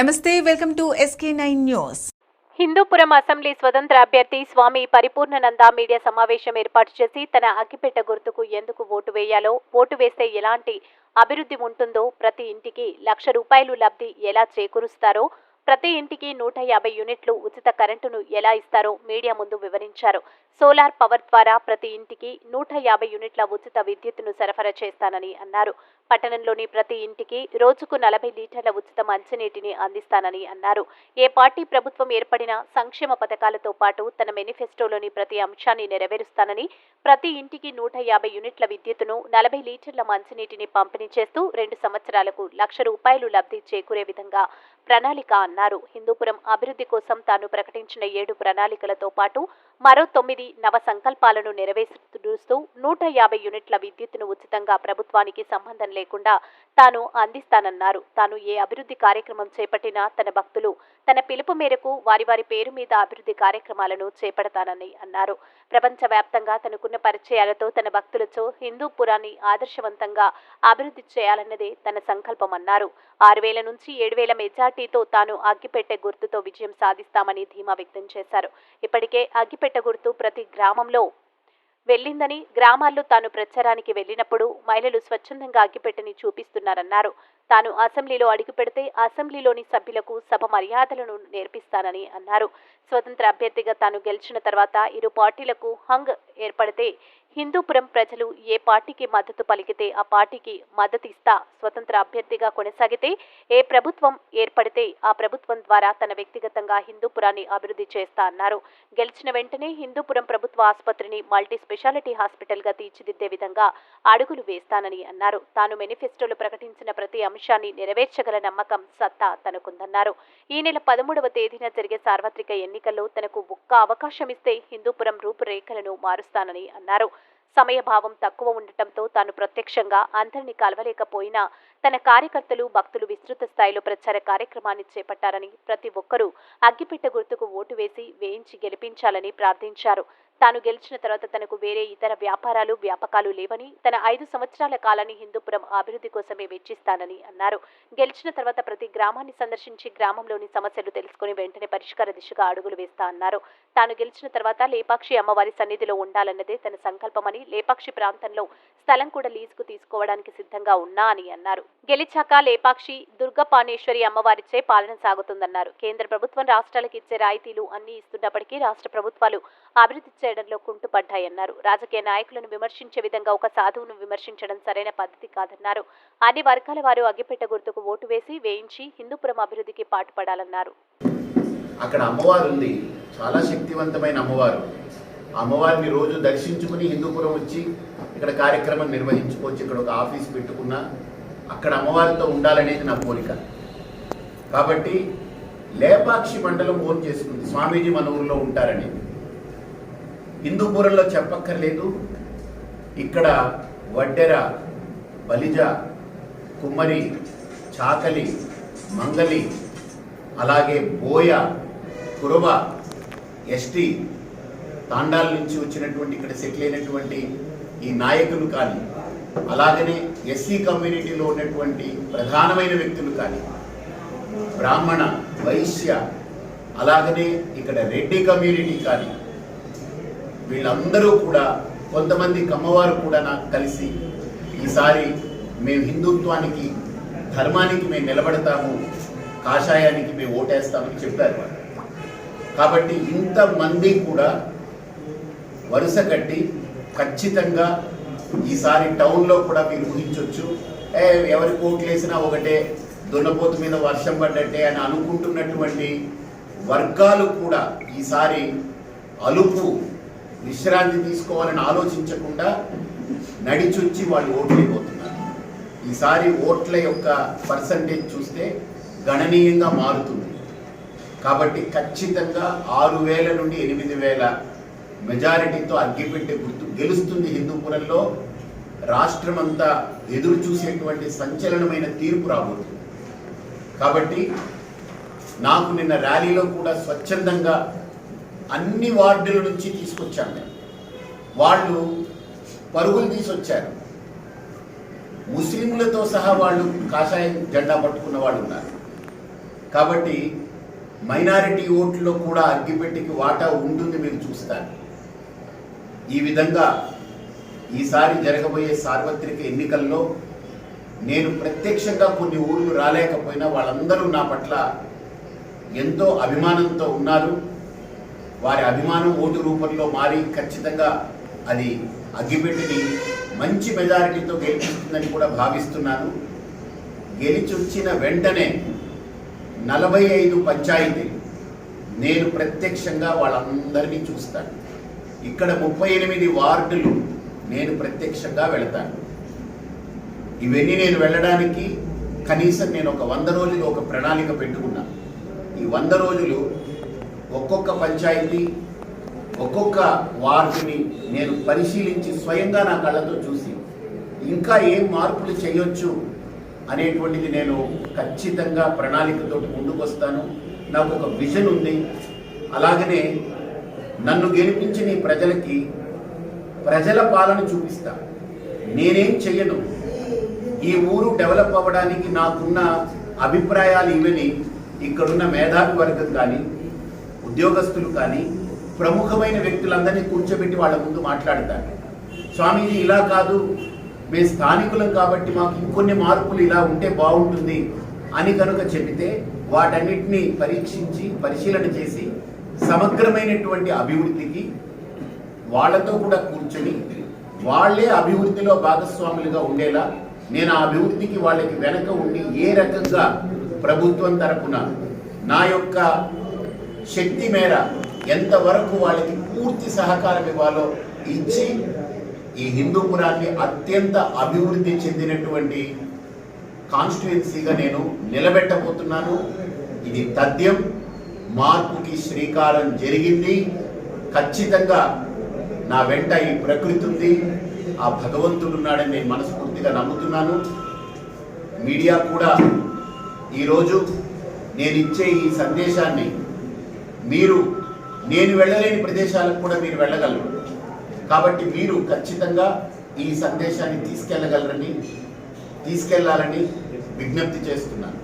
నమస్తే welcome to SK nine news. Hindupuram assembly స్వతంత్ర అభ్యర్థి స్వామి పరిపూర్ణనంద మీడియా సమావేశం ఏర్పాటు చేసి తన అగ్గిపెట్ట గుర్తుకు ఎందుకు ఓటు వేయాలో ఓటు వేస్తే ఎలాంటి అభివృద్ధి ఉంటుందో ప్రతి ఇంటికి లక్ష రూపాయలు లబ్ధి ఎలా చేకూరుస్తారో ప్రతి ఇంటికి నూట యాభై యూనిట్లు ఉచిత కరెంటును ఎలా ఇస్తారో మీడియా ముందు వివరించారు. సోలార్ పవర్ ద్వారా ప్రతి ఇంటికి నూట యాభై యూనిట్ల ఉచిత విద్యుత్తును సరఫరా చేస్తానని అన్నారు. పట్టణంలోని ప్రతి ఇంటికి రోజుకు నలభై లీటర్ల ఉచిత మంచినీటిని అందిస్తానని అన్నారు. ఏ పార్టీ ప్రభుత్వం ఏర్పడినా సంక్షేమ పథకాలతో పాటు తన మేనిఫెస్టోలోని ప్రతి అంశాన్ని నెరవేరుస్తానని ప్రతి ఇంటికి నూట యాభై యూనిట్ల విద్యుత్తును నలభై లీటర్ల మంచినీటిని పంపిణీ చేస్తూ రెండు సంవత్సరాలకు లక్ష రూపాయలు లబ్ధి చేకూరే విధంగా ప్రణాళిక అన్నారు. హిందూపురం అభివృద్ధి కోసం తాను ప్రకటించిన ఏడు ప్రణాళికలతో పాటు మరో తొమ్మిది నవ సంకల్పాలను నెరవేరుస్తూ నూట యాభై యూనిట్ల విద్యుత్తును ఉచితంగా ప్రభుత్వానికి సంబంధం లేకుండా తాను అందిస్తానన్నారు. తాను ఏ అభివృద్ధి కార్యక్రమం చేపట్టినా తన భక్తులు తన పిలుపు మేరకు వారి వారి పేరు మీద అభివృద్ధి కార్యక్రమాలను చేపడతానని అన్నారు. ప్రపంచవ్యాప్తంగా తనకున్న పరిచయాలతో తన భక్తులతో హిందూపురాన్ని ఆదర్శవంతంగా అభివృద్ధి చేయాలన్నదే తన సంకల్పమన్నారు ఆరు వేల నుంచి ఏడు వేల మెజార్టీతో తాను అగ్గిపెట్టె గుర్తుతో విజయం సాధిస్తామని ధీమా వ్యక్తం చేశారు. ఇప్పటికే అగ్గిపెట్టె గుర్తు ప్రతి గ్రామంలో వెళ్ళిందని గ్రామాల్లో తాను ప్రచారానికి వెళ్ళినప్పుడు మహిళలు స్వచ్ఛందంగా అగ్గిపెట్టెని చూపిస్తున్నారన్నారు. తాను అసెంబ్లీలో అడుగు పెడితే అసెంబ్లీలోని సభ్యులకు సభ మర్యాదలను నేర్పిస్తానని అన్నారు. స్వతంత్ర అభ్యర్థిగా తాను గెలిచిన తర్వాత ఇరు పార్టీలకు హంగ్ ఏర్పడితే హిందూపురం ప్రజలు ఏ పార్టీకి మద్దతు పలికితే ఆ పార్టీకి మద్దతు ఇస్తా స్వతంత్ర అభ్యర్థిగా కొనసాగితే ఏ ప్రభుత్వం ఏర్పడితే ఆ ప్రభుత్వం ద్వారా తన వ్యక్తిగతంగా హిందూపురాన్ని అభివృద్ధి చేస్తా అన్నారు. గెలిచిన వెంటనే హిందూపురం ప్రభుత్వ ఆసుపత్రిని మల్టీ స్పెషాలిటీ హాస్పిటల్గా తీర్చిదిద్దే విధంగా అడుగులు వేస్తానని అన్నారు. తాను మేనిఫెస్టోలో ప్రకటించిన ప్రతి అంశాన్ని నెరవేర్చగల నమ్మకం సత్తా తనకుందన్నారు. ఈ నెల పదమూడవ తేదీన జరిగే సార్వత్రిక ఎన్నికల్లో తనకు ఒక్క అవకాశం ఇస్తే హిందూపురం రూపురేఖలను మారుస్తానని అన్నారు. సమయభావం తక్కువ ఉండటంతో తాను ప్రత్యక్షంగా అందరినీ కలవలేకపోయినా తన కార్యకర్తలు భక్తులు విస్తృత స్థాయిలో ప్రచార కార్యక్రమాన్ని చేపట్టారని ప్రతి ఒక్కరూ అగ్గిపెట్ట గుర్తుకు ఓటు వేసి వేయించి గెలిపించాలని ప్రార్థించారు. తాను గెలిచిన తర్వాత తనకు వేరే ఇతర వ్యాపారాలు వ్యాపకాలు లేవని తన ఐదు సంవత్సరాల కాలాన్ని హిందూపురం అభివృద్ధి కోసమే వెచ్చిస్తానని అన్నారు. గెలిచిన తర్వాత ప్రతి గ్రామాన్ని సందర్శించి గ్రామంలోని సమస్యలు తెలుసుకుని వెంటనే పరిష్కార దిశగా అడుగులు వేస్తా అన్నారు. తాను గెలిచిన తర్వాత లేపాక్షి అమ్మవారి సన్నిధిలో ఉండాలన్నదే తన సంకల్పమని లేపాక్షి ప్రాంతంలో స్థలం కూడా లీజుకు తీసుకోవడానికి సిద్ధంగా ఉన్నా అని అన్నారు. గెలిచాక లేపాక్షి దుర్గపానేశ్వరి అమ్మవారిచే పాలన సాగుతుందన్నారు. కేంద్ర ప్రభుత్వం రాష్ట్రాలకు ఇచ్చే రాయితీలు అన్ని ఇస్తున్నప్పటికీ రాష్ట్ర ప్రభుత్వాలు అభివృద్ధి చేయడంలో కుంటుపడ్డాయన్నారు. రాజకీయ నాయకులను విమర్శించే విధంగా ఒక సాధువును విమర్శించడం సరైన పద్ధతి కాదన్నారు. అన్ని వర్గాల వారు అగ్గిపెట్ట గుర్తుకు ఓటు వేసి వేయించి హిందూపురం అభివృద్ధికి పాటుపడాలన్నారు. అక్కడ అమ్మవారు ఉంది. చాలా శక్తివంతమైన అమ్మవారు. అమ్మవారిని రోజు దర్శించుకుని హిందూపురం వచ్చి ఇక్కడ కార్యక్రమం నిర్వహించుకోవచ్చు. ఇక్కడ ఒక ఆఫీస్ పెట్టుకున్నా అక్కడ అమ్మవారితో ఉండాలనేది నా కోరిక. కాబట్టి లేపాక్షి మండలం ఓన్ చేసుకుంది. స్వామీజీ మన ఊరిలో ఉంటారని. హిందూపురంలో చెప్పక్కర్లేదు. ఇక్కడ వడ్డెర బలిజ కుమ్మరి చాకలి మంగలి అలాగే బోయ కురవ ఎస్టీ తాండాల నుంచి వచ్చినటువంటి ఇక్కడ సెటిల్ అయినటువంటి ఈ నాయకులు కానీ అలాగనే ఎస్సీ కమ్యూనిటీలో ఉన్నటువంటి ప్రధానమైన వ్యక్తులు కానీ బ్రాహ్మణ వైశ్య అలాగనే ఇక్కడ రెడ్డి కమ్యూనిటీ కానీ వీళ్ళందరూ కూడా కొంతమంది కమ్మవారు కూడా నాకు కలిసి ఈసారి మేము హిందుత్వానికి ధర్మానికి మేము నిలబడతాము కాషాయానికి మేము ఓటేస్తామని చెప్పారు కాబట్టి ఇంతమంది కూడా వరుస కట్టి ఖచ్చితంగా ఈసారి టౌన్లో కూడా మీరు ఊహించవచ్చు ఏ ఎవరి కోట్లు ఒకటే దున్నపోతు మీద వర్షం పడ్డట్టే అని అనుకుంటున్నటువంటి వర్గాలు కూడా ఈసారి అలుపు విశ్రాంతి తీసుకోవాలని ఆలోచించకుండా నడిచొచ్చి వాళ్ళు ఓట్లైపోతున్నారు ఈసారి ఓట్ల యొక్క పర్సంటేజ్ చూస్తే గణనీయంగా మారుతుంది. కాబట్టి ఖచ్చితంగా ఆరు వేల నుండి ఎనిమిది వేల మెజారిటీతో అగ్గిపెట్టే గుర్తు గెలుస్తుంది హిందూపురంలో. రాష్ట్రమంతా ఎదురు చూసేటువంటి సంచలనమైన తీర్పు రాబోతుంది. కాబట్టి నాకు నిన్న ర్యాలీలో కూడా స్వచ్ఛందంగా అన్ని వార్డుల నుంచి తీసుకొచ్చాం మేము వాళ్ళు పరుగులు తీసుకొచ్చారు ముస్లింలతో సహా వాళ్ళు కాషాయం జెండా పట్టుకున్న వాళ్ళు ఉన్నారు కాబట్టి మైనారిటీ ఓట్లో కూడా అగ్గిపెట్టికి వాటా ఉంటుంది మీరు చూస్తారు. ఈ విధంగా ఈసారి జరగబోయే సార్వత్రిక ఎన్నికల్లో నేను ప్రత్యక్షంగా కొన్ని ఊళ్ళు రాలేకపోయినా వాళ్ళందరూ నా పట్ల ఎంతో అభిమానంతో ఉన్నారు. వారి అభిమానం ఓటు రూపంలో మారి ఖచ్చితంగా అది అగ్గిపెట్టిని మంచి మెజారిటీతో గెలిపిస్తుందని కూడా భావిస్తున్నాను. గెలిచొచ్చిన వెంటనే నలభై ఐదు పంచాయతీలు నేను ప్రత్యక్షంగా వాళ్ళందరినీ చూస్తాను. ఇక్కడ ముప్పై ఎనిమిది వార్డులు నేను ప్రత్యక్షంగా వెళతాను. ఇవన్నీ నేను వెళ్ళడానికి కనీసం నేను ఒక వంద రోజులు ఒక ప్రణాళిక పెట్టుకున్నాను. ఈ వంద రోజులు ఒక్కొక్క పంచాయతీ ఒక్కొక్క వార్డుని నేను పరిశీలించి స్వయంగా నా కళ్ళతో చూసి ఇంకా ఏం మార్పులు చేయొచ్చు అనేటువంటిది నేను ఖచ్చితంగా ప్రణాళికతో ముందుకొస్తాను. నాకు ఒక విజన్ ఉంది. అలాగనే నన్ను గెలిపించిన ఈ ప్రజలకి ప్రజల పాలన చూపిస్తా. నేనేం చెయ్యను? ఈ ఊరు డెవలప్ అవ్వడానికి నాకున్న అభిప్రాయాలు ఇవని ఇక్కడున్న మేధావి వర్గం కానీ ఉద్యోగస్తులు కానీ ప్రముఖమైన వ్యక్తులందరినీ కూర్చోబెట్టి వాళ్ళ ముందు మాట్లాడతారు. స్వామీజీ ఇలా కాదు. మేము స్థానికులం కాబట్టి మాకు ఇంకొన్ని మార్పులు ఇలా ఉంటే బాగుంటుంది అని కనుక చెబితే వాటన్నిటిని పరీక్షించి పరిశీలన చేసి సమగ్రమైనటువంటి అభివృద్ధికి వాళ్ళతో కూడా కూర్చొని వాళ్ళే అభివృద్ధిలో భాగస్వాములుగా ఉండేలా నేను ఆ అభివృద్ధికి వాళ్ళకి వెనక ఉండి ఏ రకంగా ప్రభుత్వం తరపున నా యొక్క శక్తి మేర ఎంతవరకు వాళ్ళకి పూర్తి సహకారం ఇవ్వాలో ఇచ్చి ఈ హిందూపురాన్ని అత్యంత అభివృద్ధి చెందినటువంటి కాన్స్టిట్యుయెన్సీగా నేను నిలబెట్టబోతున్నాను. ఇది తథ్యం. మార్పుకి శ్రీకారం జరిగింది. ఖచ్చితంగా నా వెంట ఈ ప్రకృతి ఉంది. ఆ భగవంతుడు ఉన్నాడని నేను మనస్ఫూర్తిగా నమ్ముతున్నాను. మీడియా కూడా ఈరోజు నేను ఇచ్చే ఈ సందేశాన్ని మీరు నేను వెళ్ళలేని ప్రదేశాలకు కూడా మీరు వెళ్ళగలరు. కాబట్టి మీరు ఖచ్చితంగా ఈ సందేశాన్ని తీసుకెళ్ళగలరని తీసుకెళ్ళాలని విజ్ఞప్తి చేస్తున్నాను.